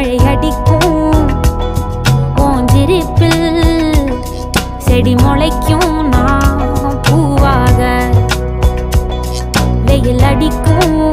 மழை அடிக்கும் ஓஞ்சிருப்பில் செடி முளைக்கும் நான் பூவாக. வெயில் அடிக்கும்.